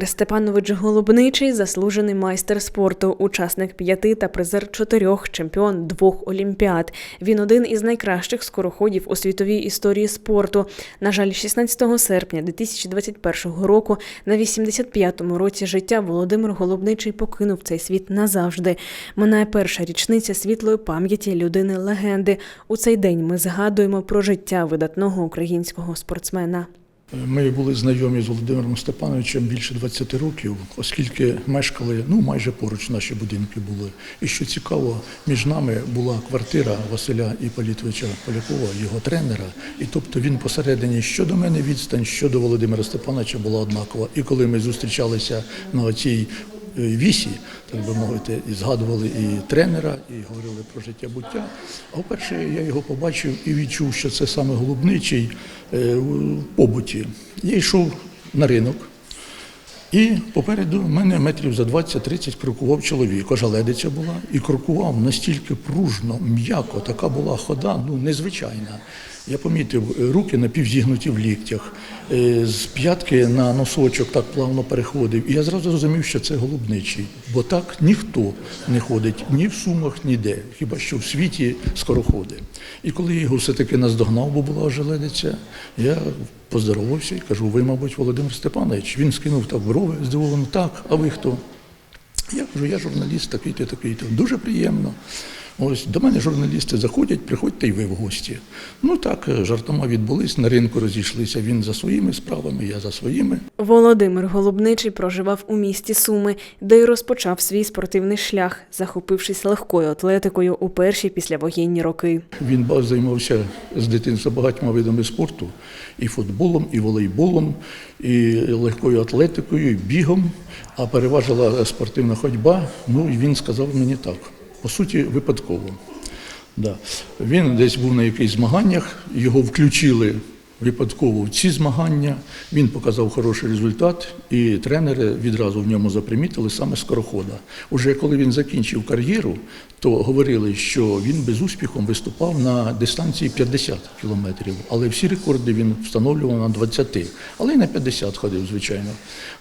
Володимир Степанович Голубничий заслужений майстер спорту, учасник п'яти та призер чотирьох, чемпіон двох олімпіад. Він один із найкращих скороходів у світовій історії спорту. На жаль, 16 серпня 2021 року, на 85-му році життя, Володимир Голубничий покинув цей світ назавжди. Минає перша річниця світлої пам'яті людини легенди. У цей день ми згадуємо про життя видатного українського спортсмена. Ми були знайомі з Володимиром Степановичем більше 20 років, оскільки мешкали ну майже поруч наші будинки були. І що цікаво, між нами була квартира Василя Іполітовича Полякова, його тренера. І тобто він посередині щодо мене відстань, щодо Володимира Степановича була однакова. І коли ми зустрічалися на цій вісі, так би мовити, і згадували і тренера, і говорили про життя буття. А вперше я його побачив і відчув, що це саме голубничий е, в побуті. Я йшов на ринок. І попереду мене метрів за 20-30 крокував чоловік, ожеледиця була, і крокував настільки пружно, м'яко, така була хода, ну незвичайна. Я помітив е, руки напівзігнуті в ліктях, е, з п'ятки на носочок так плавно переходив. І я зразу зрозумів, що це голубничий, бо так ніхто не ходить ні в сумах, ніде, хіба що в світі скороходи. І коли його все-таки наздогнав, бо була ожеледиця, я поздоровався і кажу, ви, мабуть, Володимир Степанович. Він скинув так брови, здивовано, так, а ви хто? Я кажу, я журналіст, такий-то, такий-то. Дуже приємно. Ось до мене журналісти заходять, приходьте й ви в гості. Ну так, жартома відбулись, на ринку розійшлися. Він за своїми справами, я за своїми. Володимир Голубничий проживав у місті Суми, де й розпочав свій спортивний шлях, захопившись легкою атлетикою у перші післявоєнні роки. Він займався з дитинства багатьма видами спорту: і футболом, і волейболом, і легкою атлетикою, і бігом. А переважила спортивна ходьба. Ну і він сказав мені так. По суті, випадково. Да. Він десь був на якихось змаганнях, його включили випадково в ці змагання. Він показав хороший результат, і тренери відразу в ньому запримітили саме скорохода. Уже коли він закінчив кар'єру, то говорили, що він без успіху виступав на дистанції 50 кілометрів, але всі рекорди він встановлював на 20, але й на 50 ходив, звичайно.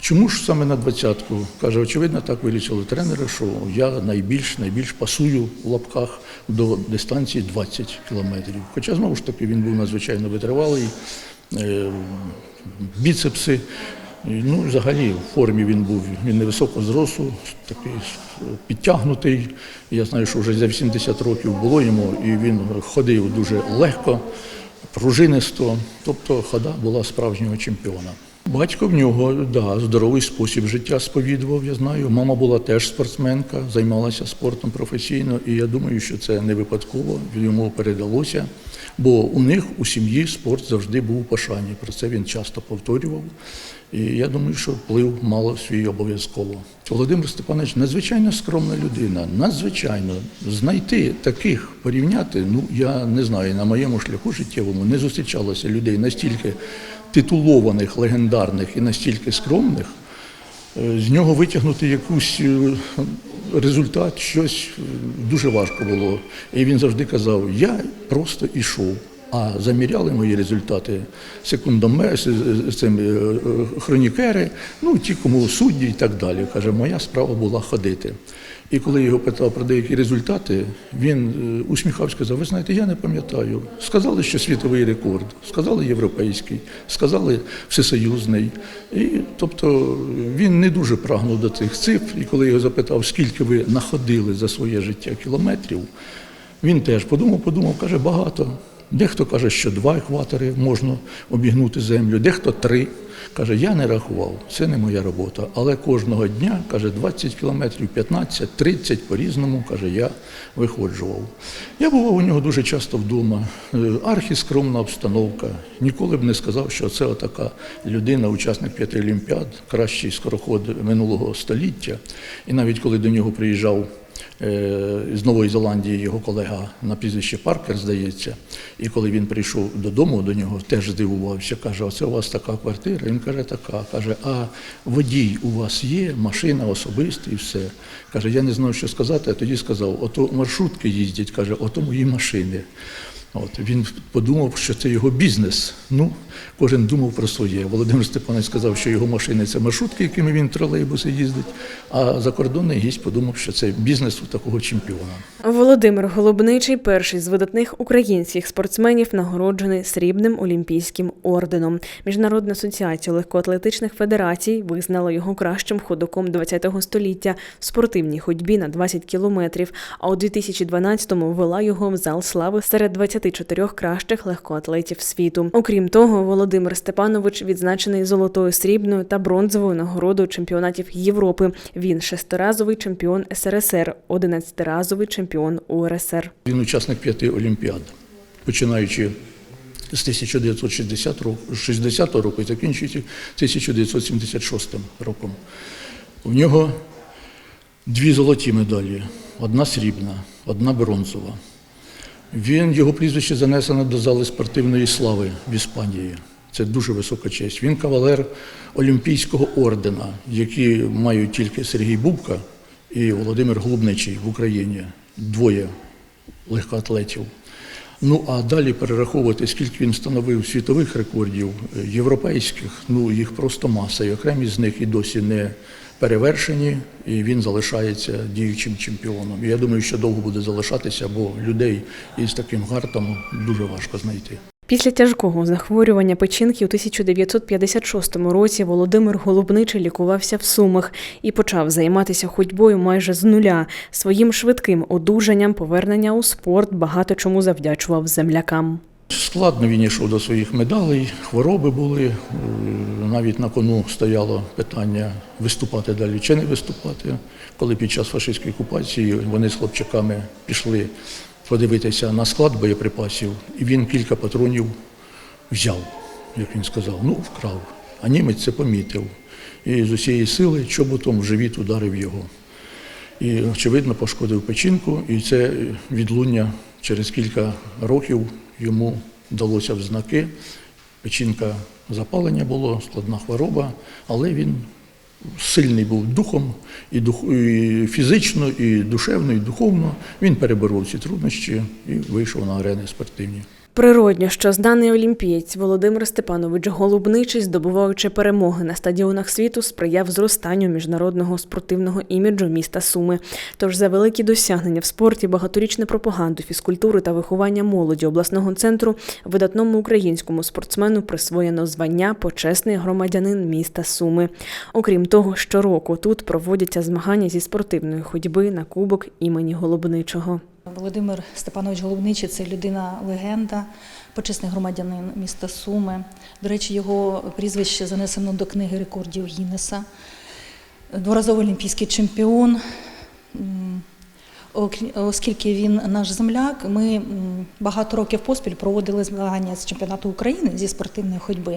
Чому ж саме на 20-ку? Каже, очевидно, так вирішили тренери, що я найбільш найбільш пасую в лапках до дистанції 20 кілометрів. Хоча знову ж таки він був надзвичайно витривалий, е, біцепси. Ну, взагалі, в формі він був він невисокого зросту, такий підтягнутий. Я знаю, що вже за 80 років було йому, і він ходив дуже легко, пружинисто. Тобто хода була справжнього чемпіона. Батько в нього да, здоровий спосіб життя сповідував, я знаю. Мама була теж спортсменка, займалася спортом професійно, і я думаю, що це не випадково йому передалося. Бо у них у сім'ї спорт завжди був у пошані. Про це він часто повторював. І я думаю, що вплив мало свій обов'язково. Володимир Степанович надзвичайно скромна людина, надзвичайно знайти таких порівняти. Ну я не знаю, на моєму шляху життєвому не зустрічалося людей настільки титулованих, легендарних і настільки скромних. Е, З нього витягнути якусь е, результат, щось е, дуже важко було. І він завжди казав: я просто ішов. А заміряли мої результати секундомер, е, е, хронікери, ну ті, кому судді і так далі. Каже, моя справа була ходити. І коли його питав про деякі результати, він е, усміхався, сказав: ви знаєте, я не пам'ятаю. Сказали, що світовий рекорд, сказали європейський, сказали всесоюзний. І тобто він не дуже прагнув до цих цифр. І коли його запитав, скільки ви находили за своє життя кілометрів, він теж подумав, подумав, каже, багато. Дехто каже, що два екватори можна обігнути землю, дехто три. Каже, я не рахував, це не моя робота. Але кожного дня, каже, 20 кілометрів, 15, 30 по-різному, каже, я виходжував. Я бував у нього дуже часто вдома. Е, Архіскромна обстановка. Ніколи б не сказав, що це отака людина, учасник п'яти олімпіад, кращий скороход минулого століття. І навіть коли до нього приїжджав з Нової Зеландії його колега на прізвище Паркер, здається. І коли він прийшов додому до нього, теж здивувався. Каже: оце у вас така квартира. Він каже, така. Каже, а водій у вас є, машина особиста і все. Каже, я не знав, що сказати, а тоді сказав: ото маршрутки їздять, каже, ото мої машини. От він подумав, що це його бізнес. Ну, кожен думав про своє. Володимир Степанович сказав, що його машини це маршрутки, якими він тролейбуси їздить. А закордонний гість подумав, що це бізнес у такого чемпіона. Володимир Голубничий перший з видатних українських спортсменів нагороджений срібним олімпійським орденом. Міжнародна асоціація легкоатлетичних федерацій визнала його кращим ходоком ХХ століття в спортивній ходьбі на 20 кілометрів. А у 2012-му ввела його в зал слави серед 24 кращих легкоатлетів світу. Окрім того, Володимир Степанович відзначений золотою, срібною та бронзовою нагородою чемпіонатів Європи. Він шестиразовий чемпіон СРСР, одинадцятиразовий чемпіон УРСР. Він учасник п'яти олімпіад, починаючи з 1960 року, 60 року і закінчуючи 1976 роком. У нього дві золоті медалі, одна срібна, одна бронзова. Він, його прізвище занесено до зали спортивної слави в Іспанії. Це дуже висока честь. Він кавалер Олімпійського ордена, які мають тільки Сергій Бубка і Володимир Голубничий в Україні. Двоє легкоатлетів. Ну а далі перераховувати, скільки він встановив світових рекордів, е, європейських, ну їх просто маса. І окремі з них і досі не перевершені, і він залишається діючим чемпіоном. Я думаю, що довго буде залишатися, бо людей із таким гартом дуже важко знайти. Після тяжкого захворювання печінки у 1956 році Володимир Голубничий лікувався в Сумах і почав займатися ходьбою майже з нуля. Своїм швидким одужанням повернення у спорт багато чому завдячував землякам. Складно він йшов до своїх медалей, хвороби були. е, Навіть на кону стояло питання виступати далі чи не виступати. Коли під час фашистської окупації вони з хлопчаками пішли подивитися на склад боєприпасів, і він кілька патронів взяв, як він сказав, ну вкрав. А німець це помітив. І з усієї сили чоботом в живіт ударив його. І, очевидно, пошкодив печінку, і це відлуння через кілька років йому вдалося в знаки. Печінка запалення було, складна хвороба, але він сильний був духом, і, дух, і фізично, і душевно, і духовно. Він переборов ці труднощі і вийшов на арени спортивні. Природньо, що знаний олімпієць Володимир Степанович Голубничий, здобуваючи перемоги на стадіонах світу, сприяв зростанню міжнародного спортивного іміджу міста Суми. Тож за великі досягнення в спорті, багаторічну пропаганду, фізкультури та виховання молоді обласного центру видатному українському спортсмену присвоєно звання почесний громадянин міста Суми. Окрім того, щороку тут проводяться змагання зі спортивної ходьби на кубок імені Голубничого. Володимир Степанович Голубничий це людина легенда, почесний громадянин міста Суми. До речі, його прізвище занесено до книги рекордів Гіннеса. Дворазовий олімпійський чемпіон. Оскільки він наш земляк, ми багато років поспіль проводили змагання з чемпіонату України зі спортивної ходьби,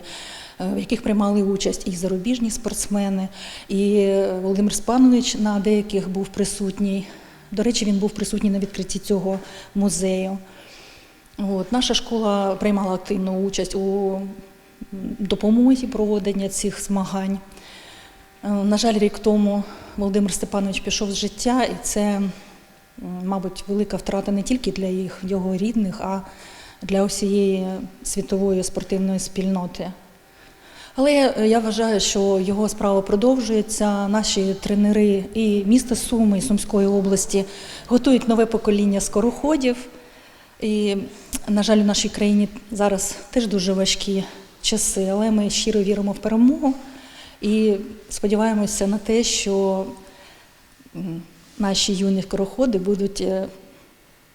е, в яких приймали участь і зарубіжні спортсмени, і е, Володимир Спанович на деяких був присутній. До речі, він був присутній на відкритті цього музею. От, наша школа приймала активну участь у допомозі проведення цих змагань. Е, На жаль, рік тому Володимир Степанович пішов з життя, і це, мабуть, велика втрата не тільки для їх, його рідних, а для усієї світової спортивної спільноти. Але я вважаю, що його справа продовжується. Наші тренери і міста Суми, і Сумської області готують нове покоління скороходів. І, на жаль, у нашій країні зараз теж дуже важкі часи, але ми щиро віримо в перемогу і сподіваємося на те, що наші юні скороходи будуть е,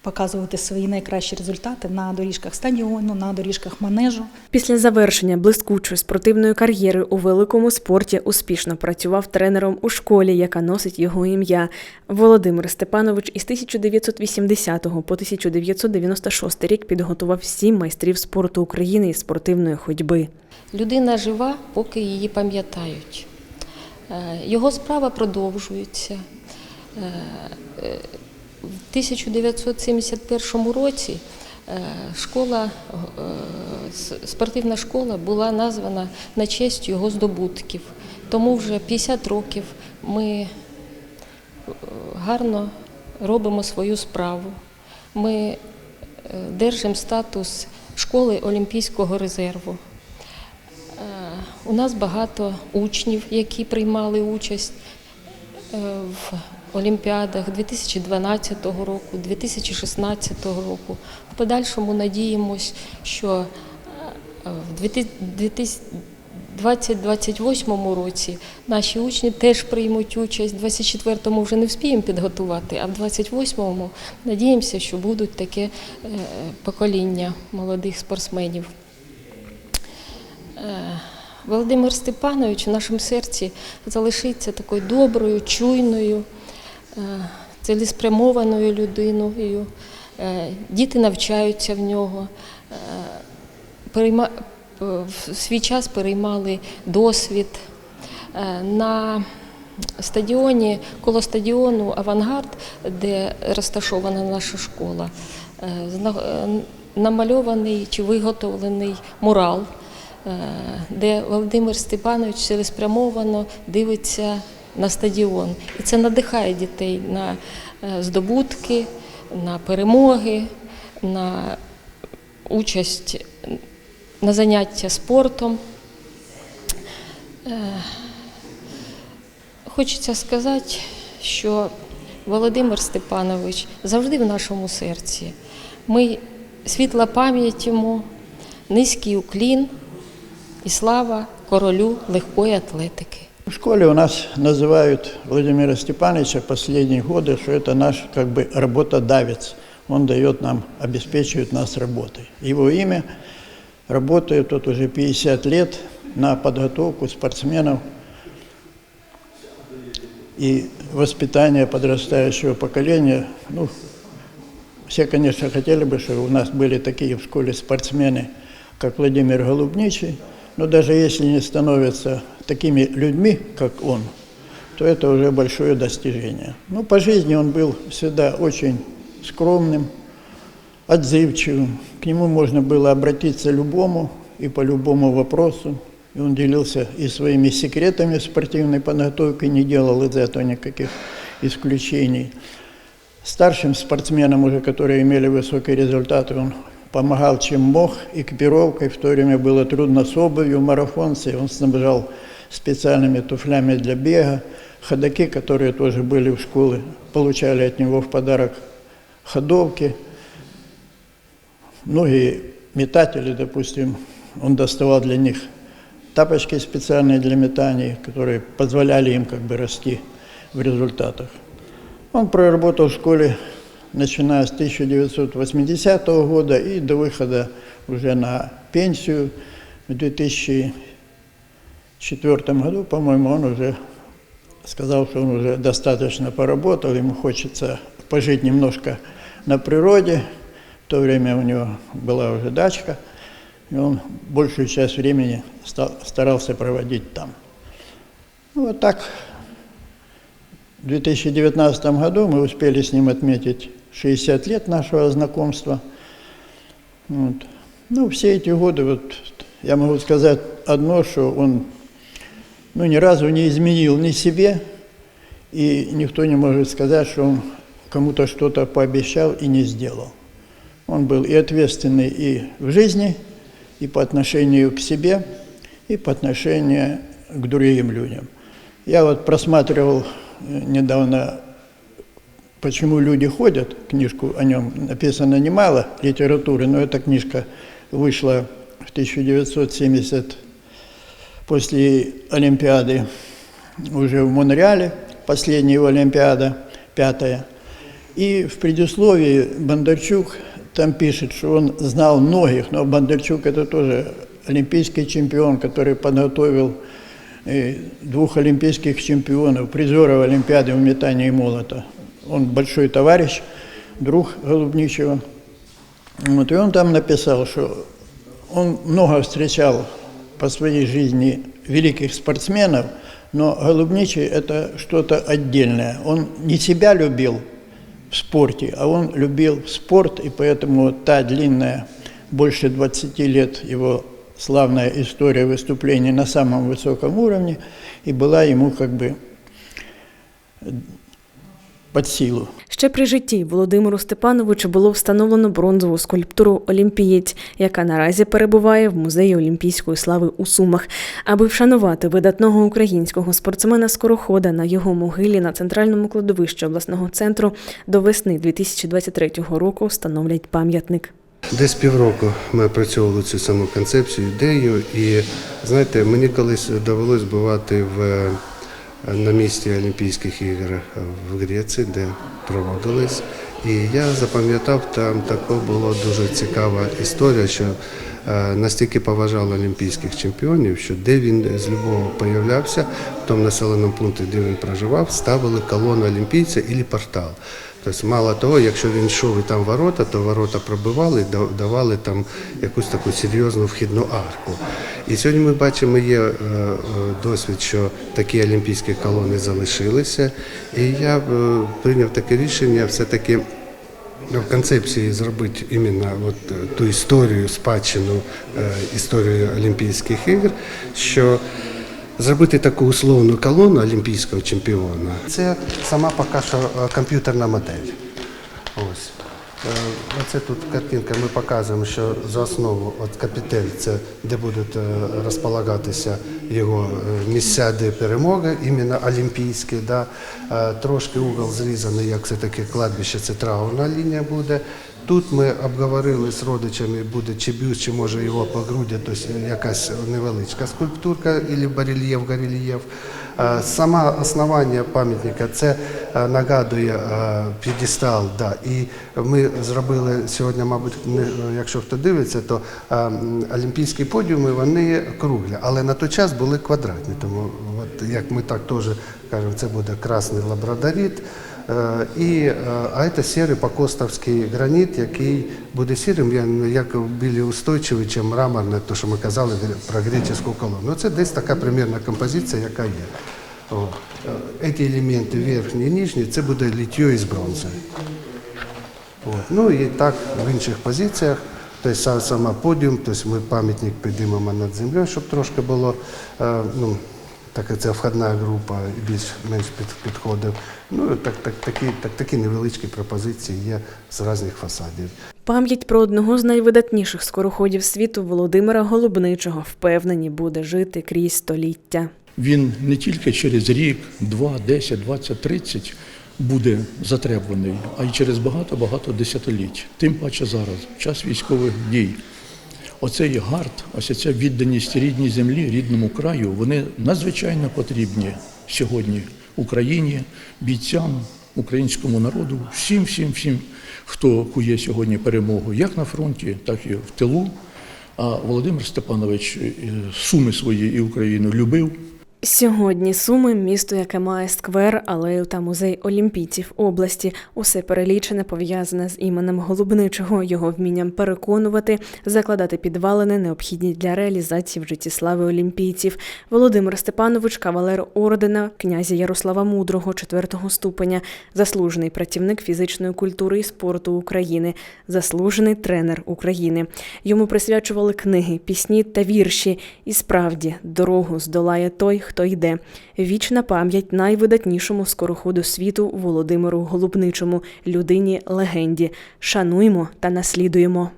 показувати свої найкращі результати на доріжках стадіону, на доріжках манежу. Після завершення блискучої спортивної кар'єри у великому спорті успішно працював тренером у школі, яка носить його ім'я. Володимир Степанович із 1980 по 1996 рік підготував сім майстрів спорту України із спортивної ходьби. Людина жива, поки її пам'ятають. Е, Його справа продовжується. В 1971 році е, школа, е, спортивна школа була названа на честь його здобутків. Тому вже 50 років ми е, гарно робимо свою справу. Ми держимо статус школи Олімпійського резерву. У нас багато учнів, які приймали участь в Олімпіадах 2012 року, 2016 року. В подальшому надіємось, що е, в 2028 році наші учні теж приймуть участь. В 24-му вже не вспіємо підготувати, а в 28-му надіємося, що будуть таке е, покоління молодих спортсменів. Е, Володимир Степанович в нашому серці залишиться такою доброю, чуйною, цілеспрямованою людиною. Е, Діти навчаються в нього. Е, е, В свій час переймали досвід. Е, На стадіоні, коло стадіону Авангард, де розташована наша школа, е, е, намальований чи виготовлений мурал, е, де Володимир Степанович цілеспрямовано дивиться на стадіон. І це надихає дітей на е, здобутки, на перемоги, на участь на заняття спортом. Е, Хочеться сказати, що Володимир Степанович завжди в нашому серці. Ми світла пам'ять йому, низький уклін і слава королю легкої атлетики. В школе у нас называют Владимира Степановича последние годы, что это наш как бы работодавец. Он дает нам, обеспечивает нас работой. Его имя работает тут уже 50 лет на подготовку спортсменов и воспитание подрастающего поколения. Ну, все, конечно, хотели бы, чтобы у нас были такие в школе спортсмены, как Владимир Голубничий, но даже если не становятся такими людьми, как он, то это уже большое достижение. Ну, по жизни он был всегда очень скромным, отзывчивым. К нему можно было обратиться любому и по любому вопросу. И он делился и своими секретами спортивной подготовки, не делал из этого никаких исключений. Старшим спортсменам уже, которые имели высокие результаты, он помогал чем мог, экипировкой. В то время было трудно с обувью, марафонцы. Он снабжал специальными туфлями для бега. Ходаки, которые тоже были в школе, получали от него в подарок ходовки. Многие метатели, допустим, он доставал для них тапочки специальные для метаний, которые позволяли им как бы расти в результатах. Он проработал в школе начиная с 1980 года и до выхода уже на пенсию в 2004 году, по-моему, он уже сказал, что он уже достаточно поработал, ему хочется пожить немножко на природе. В то время у него была уже дачка, и он большую часть времени старался проводить там. Ну, вот так в 2019 году мы успели с ним отметить 60 лет нашего знакомства. Вот. Ну, все эти годы, вот, я могу сказать одно, что он ну, ни разу не изменил ни себе, и никто не может сказать, что он кому-то что-то пообещал и не сделал. Он был и ответственный и в жизни, и по отношению к себе, и по отношению к другим людям. Я вот просматривал э, недавно «Почему люди ходят», книжку о нем написано немало литературы, но эта книжка вышла в 1970 после Олимпиады уже в Монреале, последняя его Олимпиада, пятая. И в предисловии Бондарчук там пишет, что он знал многих, но Бондарчук это тоже олимпийский чемпион, который подготовил э, двух олимпийских чемпионов, призеров Олимпиады в метании молота. Он большой товарищ, друг Голубничего. Вот, и он там написал, что он много встречал по своей жизни великих спортсменов, но Голубничий – это что-то отдельное. Он не себя любил в спорте, а он любил спорт, и поэтому та длинная, больше 20 лет его славная история выступлений на самом высоком уровне и была ему как бы под силу. Ще при житті Володимиру Степановичу було встановлено бронзову скульптуру Олімпієць, яка наразі перебуває в музеї Олімпійської слави у Сумах. Аби вшанувати видатного українського спортсмена скорохода на його могилі на центральному кладовищі обласного центру до весни 2023 року встановлять пам'ятник. Десь півроку ми опрацьовували цю саму концепцію, ідею, і знаєте, мені колись довелось бувати в, на місці Олімпійських ігор в Греції, де проводились. І я запам'ятав, там така була дуже цікава історія, що е, настільки поважали олімпійських чемпіонів, що де він з любого появлявся, в тому населеному пункті, де він проживав, ставили колону олімпійця і портал. Тобто, мало того, якщо він йшов і там ворота, то ворота пробивали давали там якусь таку серйозну вхідну арку. І сьогодні ми бачимо, є е, е, досвід, що такі олімпійські колони залишилися. І я е, прийняв таке рішення все-таки в концепції зробити іменно от ту історію, спадщину історію Олімпійських ігор, що зробити таку условну колону олімпійського чемпіона. Це сама поки що е, комп'ютерна модель. Ось. Е, Оце тут картинка, ми показуємо, що за основу от капітель, це де будуть е, розполагатися його місця, де перемога, іменно олімпійські. Да. Трошки угол зрізаний, як це таке кладбище, це траурна лінія буде. Тут ми обговорили з родичами, буде чи бюст, чи може його по груді, тобто якась невеличка скульптурка або барельєф, горельєф. Саме основання пам'ятника це нагадує п'єдестал. Да. І ми зробили сьогодні, мабуть, якщо хто дивиться, то олімпійські подіуми вони круглі, але на той час були квадратні. Тому, от, як ми так теж кажемо, це буде красний лабрадорит. Е, І, е, а це сірий покостовський граніт, який буде сірим, як більш устойчивий, ніж мраморне, то що ми казали про греческу колону. Ну, це десь така примірна композиція, яка є. О. Е, Ці елементи верхні і нижні, це буде літьо із бронзи. От. Ну і так в інших позиціях. Тобто са- сама подіум, тобто ми пам'ятник підіймемо над землею, щоб трошки було, ну, так як це входна група більш-менш під, підходив. Ну, так, так, такі, так, такі невеличкі пропозиції є з різних фасадів. Пам'ять про одного з найвидатніших скороходів світу Володимира Голубничого впевнені буде жити крізь століття. Він не тільки через рік, два, 10, 20, 30 буде затребуваний, а й через багато-багато десятиліть. Тим паче зараз, в час військових дій. Оцей гард, ось ця відданість рідній землі, рідному краю, вони надзвичайно потрібні сьогодні Україні, бійцям, українському народу, всім, всім, всім, хто кує сьогодні перемогу, як на фронті, так і в тилу. А Володимир Степанович е, суми свої і Україну любив. Сьогодні Суми місто, яке має сквер, алею та музей олімпійців області. Усе перелічене пов'язане з іменем Голубничого, його вмінням переконувати, закладати підвалини, необхідні для реалізації в житті слави олімпійців. Володимир Степанович, кавалер ордена князя Ярослава Мудрого, четвертого ступеня, заслужений працівник фізичної культури і спорту України, заслужений тренер України. Йому присвячували книги, пісні та вірші. І справді дорогу здолає той, хто йде. Вічна пам'ять найвидатнішому скороходу світу Володимиру Голубничому, людині легенді. Шануймо та наслідуємо.